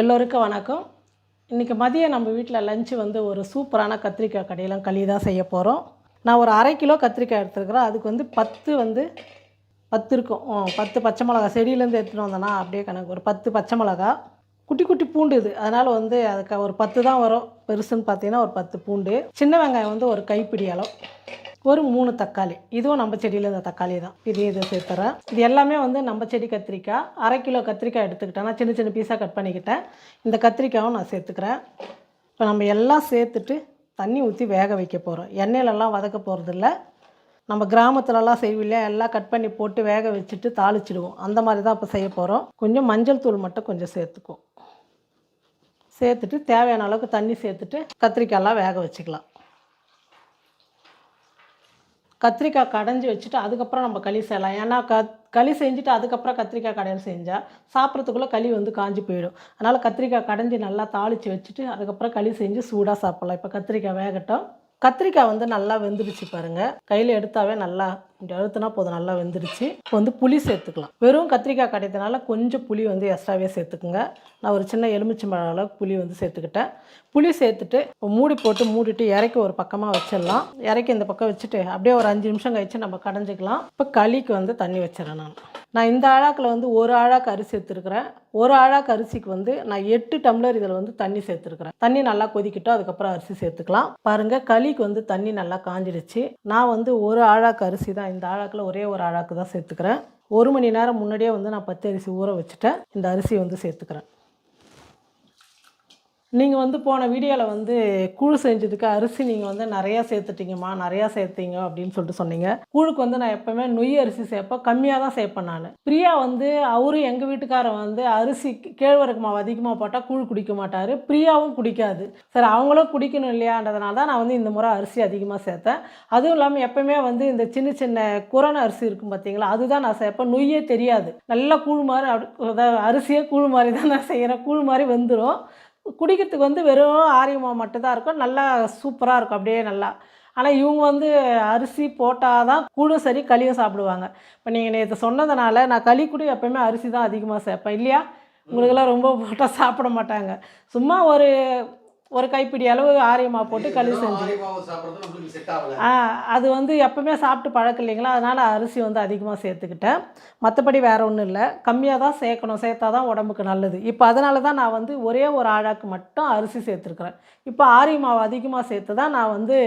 எல்லோருக்கும் வணக்கம். இன்றைக்கி மதியம் நம்ம வீட்டில் லஞ்சு வந்து ஒரு சூப்பரான கத்திரிக்காய் கடையெல்லாம் களி தான் செய்ய போகிறோம் நான் ஒரு அரை கிலோ கத்திரிக்காய் எடுத்துருக்குறேன். அதுக்கு வந்து பத்து வந்து பத்து இருக்கும். பத்து பச்சை மிளகா செடியிலேருந்து எடுத்துகிட்டு வந்தேன்னா அப்படியே கணக்கு. ஒரு பத்து பச்சை மிளகா குட்டி குட்டி பூண்டு இது. அதனால் வந்து அதுக்கு ஒரு பத்து தான் வரும். பெருசுன்னு பார்த்தீங்கன்னா ஒரு பத்து பூண்டு. சின்ன வெங்காயம் வந்து ஒரு கைப்பிடி அளவு. ஒரு மூணு தக்காளி. இதுவும் நம்ம செடியில் இந்த தக்காளி தான் இது இது சேர்த்துறேன் இது எல்லாமே வந்து நம்ம செடி கத்திரிக்காய். அரை கிலோ கத்திரிக்காய் எடுத்துக்கிட்டேன். நான் சின்ன சின்ன பீஸாக கட் பண்ணிக்கிட்டேன். இந்த கத்திரிக்காயும் நான் சேர்த்துக்கிறேன். இப்போ நம்ம எல்லாம் சேர்த்துட்டு தண்ணி ஊற்றி வேக வைக்க போகிறோம் எண்ணெயிலலாம் வதக்க போகிறதில்ல நம்ம கிராமத்துலலாம் செய்வில்லையா? எல்லாம் கட் பண்ணி போட்டு வேக வச்சுட்டு தாளிச்சிடுவோம். அந்த மாதிரி தான் இப்போ செய்ய போகிறோம் கொஞ்சம் மஞ்சள் தூள் மட்டும் கொஞ்சம் சேர்த்துக்குவோம். சேர்த்துட்டு தேவையான அளவுக்கு தண்ணி சேர்த்துட்டு கத்திரிக்காயெல்லாம் வேக வச்சுக்கலாம். கத்திரிக்காய் கடைஞ்சி வச்சுட்டு அதுக்கப்புறம் நம்ம களி செய்யலாம். ஏன்னா க களி செஞ்சுட்டு அதுக்கப்புறம் கத்திரிக்காய் கடையில் செஞ்சால் சாப்பிட்றதுக்குள்ளே களி வந்து காஞ்சி போயிடும். அதனால் கத்திரிக்காய் கடைஞ்சி நல்லா தாளித்து வச்சுட்டு அதுக்கப்புறம் களி செஞ்சு சூடாக சாப்பிட்லாம். இப்போ கத்திரிக்காய் வேகட்டும். கத்திரிக்காய் வந்து நல்லா வெந்துடுச்சு பாருங்கள் கையில் எடுத்தாவே நல்லா இப்படி அழுத்தினா போதும் நல்லா வெந்துடுச்சு இப்போ வந்து புளி சேர்த்துக்கலாம். வெறும் கத்திரிக்காய் கிடைத்தனால கொஞ்சம் புளி வந்து எக்ஸ்ட்ராவே சேர்த்துக்குங்க. நான் ஒரு சின்ன எலுமிச்சம்பழம் அளவுக்கு புளி வந்து சேர்த்துக்கிட்டேன். புளி சேர்த்துட்டு இப்போ மூடி போட்டு மூடிட்டு இறக்கி ஒரு பக்கமாக வச்சிடலாம். இறக்கி இந்த பக்கம் வச்சுட்டு அப்படியே ஒரு அஞ்சு நிமிஷம் கழிச்சு நம்ம கடைஞ்சிக்கலாம். இப்போ களிக்கு வந்து தண்ணி வச்சிடறேன் நான். நான் இந்த ஆழாக்கில் வந்து ஒரு ஆழாக்கு அரிசி எடுத்துருக்கிறேன் ஒரு ஆழாக்கு அரிசிக்கு வந்து நான் எட்டு டம்ளர் இதில் வந்து தண்ணி சேர்த்துருக்குறேன். தண்ணி நல்லா கொதிக்கிட்டோம் அதுக்கப்புறம் அரிசி சேர்த்துக்கலாம். பாருங்கள் களிக்கு வந்து தண்ணி நல்லா காஞ்சிடுச்சு. நான் வந்து ஒரு ஆழாக்கு அரிசி தான் நான் இந்த ஆழாக்கில் ஒரே ஒரு ஆழாக்கு தான் சேர்த்துக்கிறேன். ஒரு மணி நேரம் முன்னாடியே வந்து நான் பத்து அரிசி ஊற வச்சுட்டேன் இந்த அரிசி வந்து சேர்த்துக்கிறேன். நீங்கள் வந்து போன வீடியோவில் வந்து கூழ் செஞ்சதுக்கு அரிசி நீங்கள் வந்து நிறையா சேர்த்துட்டீங்கம்மா நிறையா சேர்த்தீங்க அப்படின்னு சொல்லிட்டு சொன்னீங்க. கூழுக்கு வந்து நான் எப்போவுமே நொய் அரிசி சேர்ப்பேன். கம்மியாக தான் சேர்ப்பேன் நான். பிரியா வந்து அவரும் எங்கள் வீட்டுக்காரன் வந்து அரிசி கேழ்வரகு மாவு அதிகமாக போட்டால் கூழ் குடிக்க மாட்டார். பிரியாவும் குடிக்காது. சரி அவங்களும் குடிக்கணும் இல்லையான்றதுனால தான் நான் வந்து இந்த முறை அரிசி அதிகமாக சேர்த்தேன். அதுவும் இல்லாமல் எப்போவுமே வந்து இந்த சின்ன சின்ன குரண அரிசி இருக்கும் பார்த்தீங்களா அதுதான் நான் சேர்ப்பேன். நொய்யே தெரியாது. நல்லா கூழ் மாதிரி அப்படி அதாவது அரிசியே கூழ் மாதிரி தான் நான் செய்கிறேன் கூழ் மாதிரி வெந்துடும் குடிக்கிறதுக்கு வந்து வெறும் ஆரியமாக மட்டும்தான் இருக்கும். நல்லா சூப்பராக இருக்கும். அப்படியே நல்லா. ஆனால் இவங்க வந்து அரிசி போட்டால் தான் கூழும் சரி களியும் சாப்பிடுவாங்க. இப்போ நீங்கள் நேற்று சொன்னதுனால நான் களி கூட எப்போயுமே அரிசி தான் அதிகமாக சேர்ப்பேன். இல்லையா? உங்களுக்கெல்லாம் ரொம்ப போட்டால் சாப்பிட மாட்டாங்க. சும்மா ஒரு ஒரு கைப்பிடி அளவு ஆரியமாக போட்டு களி செஞ்சு. ஆ அது வந்து எப்பவுமே சாப்பிட்டு பழக்கம் இல்லைங்களா? அதனால் அரிசி வந்து அதிகமாக சேர்த்துக்கிட்டேன். மற்றபடி வேறு ஒன்றும் இல்லை. கம்மியாக தான் சேர்க்கணும். சேர்த்தா தான் உடம்புக்கு நல்லது. இப்போ அதனால தான் நான் வந்து ஒரே ஒரு ஆழாக்கு மட்டும் அரிசி சேர்த்துருக்குறேன். இப்போ ஆரிய மாவு அதிகமாக சேர்த்து தான் நான் வந்து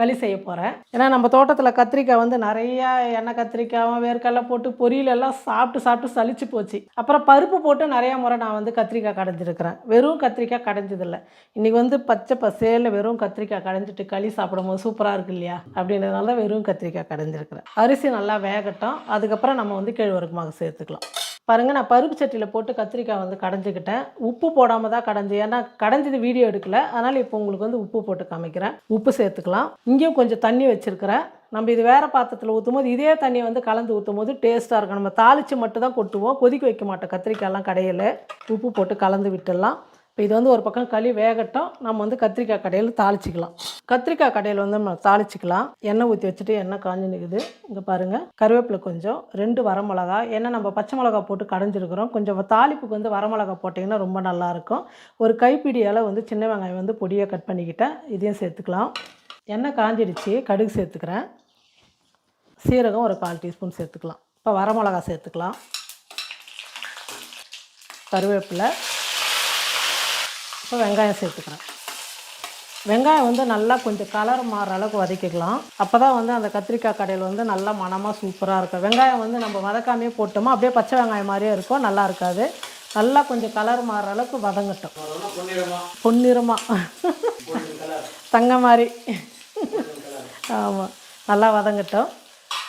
களி செய்ய போகிறேன் ஏன்னா நம்ம தோட்டத்தில் கத்திரிக்காய் வந்து நிறையா எண்ணெய் கத்திரிக்காய் வேர்க்கடலாம் போட்டு பொரியலெல்லாம் சாப்பிட்டு சாப்பிட்டு சளிச்சு போச்சு. அப்புறம் பருப்பு போட்டு நிறையா முறை நான் வந்து கத்திரிக்காய் கடைஞ்சிருக்கிறேன். வெறும் கத்திரிக்காய் கடைஞ்சதில்லை. இன்றைக்கி வந்து பச்சை பசேலில் வெறும் கத்திரிக்காய் கடைஞ்சிட்டு களி சாப்பிடும்போது சூப்பராக இருக்கு இல்லையா? அப்படின்றதுனால தான் வெறும் கத்திரிக்காய் கடைஞ்சிருக்கிறேன். அரிசி நல்லா வேகட்டும். அதுக்கப்புறம் நம்ம வந்து கேழ்வரகு மாவு சேர்த்துக்கலாம். பாருங்கள் நான் பருப்பு சட்டியில் போட்டு கத்திரிக்காய் வந்து கடைஞ்சிக்கிட்டேன். உப்பு போடாமல் தான் கடைஞ்சி ஏன்னா கடைஞ்சது வீடியோ எடுக்கல. அதனால் இப்போ உங்களுக்கு வந்து உப்பு போட்டு காமிக்கிறேன். உப்பு சேர்த்துக்கலாம். இங்கேயும் கொஞ்சம் தண்ணி வச்சுருக்கிறேன். நம்ம இது வேறு பாத்திரத்தில் ஊற்றும் போது இதே தண்ணியை வந்து கலந்து ஊற்றும் போது டேஸ்ட்டாக இருக்கும். நம்ம தாளித்து மட்டும் தான் கொட்டுவோம். கொதிக்க வைக்க மாட்டோம். கத்திரிக்காயெல்லாம் கடையில். உப்பு போட்டு கலந்து விட்டுடலாம். இப்போ இது வந்து ஒரு பக்கம் களி வேகட்டும் நம்ம வந்து கத்திரிக்காய் கடையில் தாளிச்சிக்கலாம். கத்திரிக்காய் கடையில் வந்து நம்ம தாளிச்சிக்கலாம். எண்ணெய் ஊற்றி வச்சுட்டு எண்ணெய் காஞ்சி நிற்குது இங்கே பாருங்கள் கருவேப்பிலை கொஞ்சம் ரெண்டு வரமிளகா ஏன்னா நம்ம பச்சை மிளகா போட்டு கடைஞ்சிருக்கிறோம். கொஞ்சம் தாளிப்புக்கு வந்து வரமிளகா போட்டிங்கன்னா ரொம்ப நல்லாயிருக்கும். ஒரு கைப்பிடியால் வந்து சின்ன வெங்காயம் வந்து பொடியாக கட் பண்ணிக்கிட்டேன். இதையும் சேர்த்துக்கலாம். எண்ணெய் காஞ்சிடுச்சு கடுகு சேர்த்துக்கிறேன். சீரகம் ஒரு கால் டீஸ்பூன் சேர்த்துக்கலாம். இப்போ வரமிளகா சேர்த்துக்கலாம். கருவேப்பிலை. இப்போ வெங்காயம் சேர்த்துக்கிறேன். வெங்காயம் வந்து நல்லா கொஞ்சம் கலர் மாறுற அளவுக்கு வதக்கிக்கலாம். அப்போ தான் வந்து அந்த கத்திரிக்காய் கடையில் வந்து நல்லா மணமாக சூப்பராக இருக்கும். வெங்காயம் வந்து நம்ம வதக்காமே போட்டோமா அப்படியே பச்சை வெங்காயம் மாதிரியே இருக்கும் நல்லா இருக்காது. நல்லா கொஞ்சம் கலர் மாறுற அளவுக்கு வதங்கட்டும். பொன்னிறமா. பொன்னிறமாக தங்க மாதிரி. ஆமாம் நல்லா வதங்கட்டும்.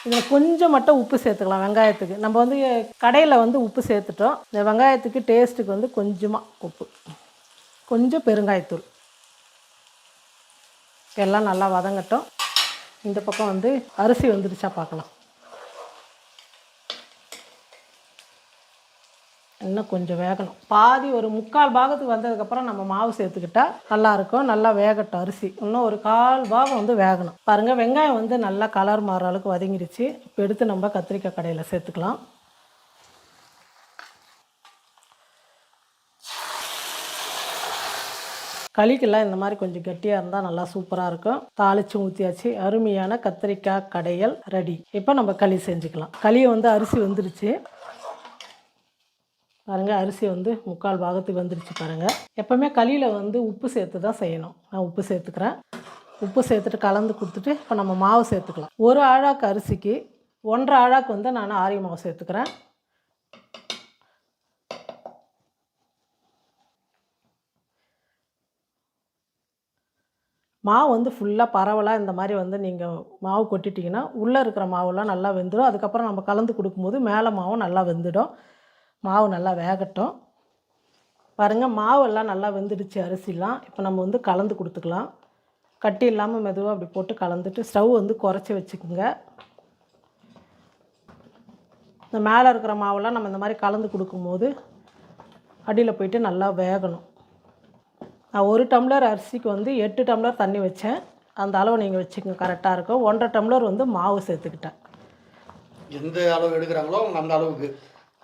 இதில் கொஞ்சம் மட்டும் உப்பு சேர்த்துக்கலாம் வெங்காயத்துக்கு. நம்ம வந்து கடையில் வந்து உப்பு சேர்த்துட்டோம். இந்த வெங்காயத்துக்கு டேஸ்ட்டுக்கு வந்து கொஞ்சமாக உப்பு. கொஞ்சம் பெருங்காயத்தூள். எல்லாம் நல்லா வதங்கட்டும். இந்த பக்கம் வந்து அரிசி வந்துடுச்சா பார்க்கலாம். இன்னும் கொஞ்சம் வேகணும். பாதி ஒரு முக்கால் பாகத்துக்கு வந்ததுக்கப்புறம் நம்ம மாவு சேர்த்துக்கிட்டா நல்லாயிருக்கும் நல்லா வேகட்டும் அரிசி. இன்னும் ஒரு கால் பாகம் வந்து வேகணும். பாருங்கள் வெங்காயம் வந்து நல்லா கலர் மாற அளவுக்கு வதங்கிடுச்சு. இப்போ எடுத்து நம்ம கத்திரிக்காய் கடையில் சேர்த்துக்கலாம். களிக்கெல்லாம் இந்த மாதிரி கொஞ்சம் கெட்டியாக இருந்தால் நல்லா சூப்பராக இருக்கும். தாளிச்சு ஊற்றியாச்சு அருமையான கத்திரிக்காய் கடையல் ரெடி. இப்போ நம்ம களி செஞ்சுக்கலாம். களியை வந்து அரிசி வந்துருச்சு. பாருங்க அரிசி வந்து முக்கால் பாகத்துக்கு வந்துருச்சு பாருங்கள் எப்போவுமே களியில் வந்து உப்பு சேர்த்து தான் செய்யணும். நான் உப்பு சேர்த்துக்கிறேன். உப்பு சேர்த்துட்டு கலந்து கொடுத்துட்டு இப்போ நம்ம மாவு சேர்த்துக்கலாம். ஒரு ஆழாக்கு அரிசிக்கு ஒன்றரை ஆழாக்கு வந்து நான் ஆரிய மாவு சேர்த்துக்கிறேன். மாவு வந்து ஃபுல்லாக பரவலாக இந்த மாதிரி வந்து நீங்கள் மாவு கொட்டிட்டிங்கன்னா உள்ளே இருக்கிற மாவுலாம் நல்லா வெந்துடும். அதுக்கப்புறம் நம்ம கலந்து கொடுக்கும்போது மேலே மாவும் நல்லா வெந்துடும். மாவு நல்லா வேகட்டும். பாருங்கள் மாவெல்லாம் நல்லா வெந்துடுச்சு அரிசிலாம். இப்போ நம்ம வந்து கலந்து கொடுத்துக்கலாம். கட்டி இல்லாமல் மெதுவாக அப்படி போட்டு கலந்துட்டு ஸ்டவ் வந்து குறைச்சி வச்சுக்கோங்க. இந்த மேலே இருக்கிற மாவெல்லாம் நம்ம இந்த மாதிரி கலந்து கொடுக்கும்போது அடியில் போயிட்டு நல்லா வேகணும். நான் ஒரு டம்ளர் அரிசிக்கு வந்து எட்டு டம்ளர் தண்ணி வச்சேன். அந்த அளவு நீங்கள் வச்சுக்கோங்க கரெக்டாக இருக்கும். ஒன்றரை டம்ளர் வந்து மாவு சேர்த்துக்கிட்டேன். எந்த அளவு எடுக்கிறாங்களோ அவங்க அந்த அளவுக்கு.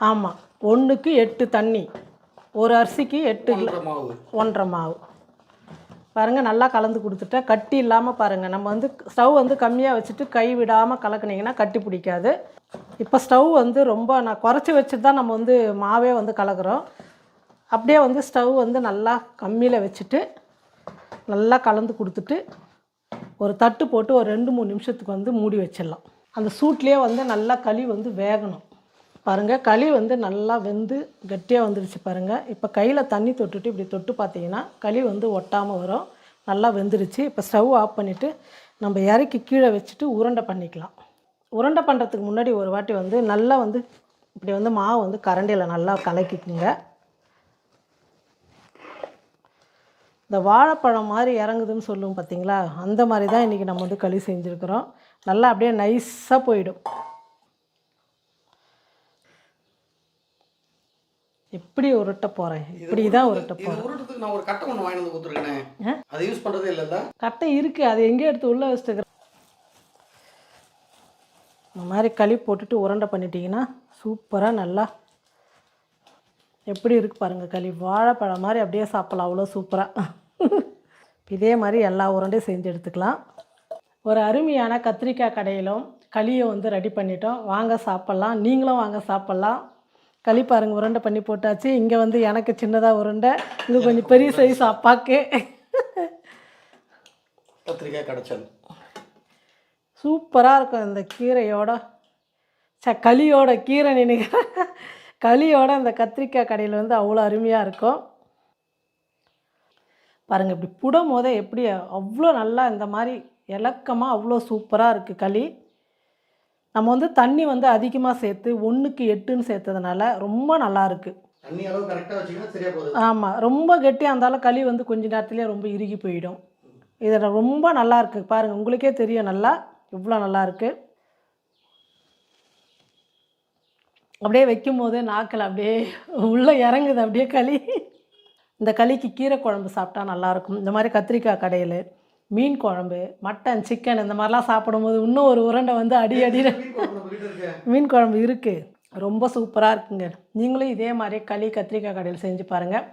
ஆமாம் ஒன்றுக்கு எட்டு தண்ணி. ஒரு அரிசிக்கு எட்டு மாவு. ஒன்றரை மாவு. பாருங்கள் நல்லா கலந்து கொடுத்துட்டேன். கட்டி இல்லாமல் பாருங்கள் நம்ம வந்து ஸ்டவ் வந்து கம்மியாக வச்சுட்டு கை விடாமல் கலக்குனீங்கன்னா கட்டி பிடிக்காது. இப்போ ஸ்டவ் வந்து ரொம்ப நான் குறைச்சி வச்சுட்டு தான் நம்ம வந்து மாவே வந்து கலக்குறோம். அப்படியே வந்து ஸ்டவ் வந்து நல்லா கம்மியில் வச்சுட்டு நல்லா கலந்து கொடுத்துட்டு ஒரு தட்டு போட்டு ஒரு ரெண்டு மூணு நிமிஷத்துக்கு வந்து மூடி வச்சிடலாம். அந்த சூட்லேயே வந்து நல்லா களி வந்து வேகணும். பாருங்கள் களி வந்து நல்லா வெந்து கட்டியாக வந்துடுச்சு பாருங்கள் இப்போ கையில் தண்ணி தொட்டுட்டு இப்படி தொட்டு பார்த்தீங்கன்னா களி வந்து ஒட்டாமல் வரும். நல்லா வெந்துடுச்சு இப்போ ஸ்டவ் ஆஃப் பண்ணிவிட்டு நம்ம இறக்கி கீழே வச்சுட்டு உருண்டை பண்ணிக்கலாம். உருண்டை பண்ணுறதுக்கு முன்னாடி ஒரு வாட்டி வந்து நல்லா வந்து இப்படி வந்து மாவு வந்து கரண்டியில் நல்லா கலக்கிக்குங்க. இந்த வாழைப்பழம் மாதிரி இறங்குதுன்னு சொல்லுவோம் பார்த்தீங்களா? அந்த மாதிரி தான் இன்றைக்கி நம்ம வந்து களி செஞ்சுருக்குறோம். நல்லா அப்படியே நைஸாக போயிடும். எப்படி உருட்ட போகிறேன் இப்படி தான் உருட்ட நான் ஒரு கட்டை ஒன்று வாங்கி வந்து கொடுத்துருக்கேனே. அதை யூஸ் பண்ணுறதே இல்லைல்ல கட்டை இருக்குது அது எங்கே எடுத்து உள்ளே வச்சுட்டுக்கிறேன் இந்த மாதிரி களி போட்டுட்டு உருண்டை பண்ணிட்டீங்கன்னா சூப்பராக நல்லா எப்படி இருக்கு பாருங்கள் களி. வாழைப்பழம் மாதிரி அப்படியே சாப்பிடலாம். அவ்வளோ சூப்பராக இதே மாதிரி எல்லா உருண்டையும் செஞ்சு எடுத்துக்கலாம். ஒரு அருமையான கத்திரிக்காய் கடையிலும் களியை வந்து ரெடி பண்ணிட்டோம். வாங்க சாப்பிட்லாம். நீங்களும் வாங்க சாப்பிட்லாம். களி பாருங்கள் உருண்டை பண்ணி போட்டாச்சு. இங்கே வந்து எனக்கு சின்னதாக உருண்டை. இது கொஞ்சம் பெரிய சைஸ் அப்பாக்கு. கத்திரிக்காய் கடைச்சல். சூப்பராக இருக்கும் இந்த கீரையோட. ச களியோட கீரை நினைக்கிறேன். களியோட இந்த கத்திரிக்காய் கடையில் வந்து அவ்வளோ அருமையாக இருக்கும். பாருங்கள் இப்படி புடும் போதே எப்படி அவ்வளோ நல்லா இந்த மாதிரி இலக்கமாக அவ்வளோ சூப்பராக இருக்குது களி. நம்ம வந்து தண்ணி வந்து அதிகமாக சேர்த்து ஒன்றுக்கு எட்டுன்னு சேர்த்ததுனால ரொம்ப நல்லா இருக்குது தண்ணி அளவு கரெக்டாக வச்சிங்கன்னா சரியா போகுது. ஆமாம் ரொம்ப கெட்டியாக இருந்தாலும் களி வந்து கொஞ்ச நேரத்துலேயே ரொம்ப இறுகி போயிடும். இதில் ரொம்ப நல்லா இருக்குது பாருங்கள் உங்களுக்கே தெரியும் நல்லா இவ்வளோ நல்லா இருக்குது அப்படியே வைக்கும் போதே நாக்கில் அப்படியே உள்ளே இறங்குது அப்படியே களி. இந்த களிக்கு கீரை குழம்பு சாப்பிட்டா நல்லாயிருக்கும். இந்த மாதிரி கத்திரிக்காய் கடையில் மீன் குழம்பு மட்டன் சிக்கன் இந்த மாதிரிலாம் சாப்பிடும்போது இன்னும் ஒரு உருண்டை வந்து அடி அடி மீன் குழம்பு நம்ம வீட்டு இருக்கு? மீன் குழம்பு இருக்குது ரொம்ப சூப்பராக இருக்குங்க. நீங்களும் இதே மாதிரி களி கத்திரிக்காய் கடையில் செஞ்சு பாருங்கள்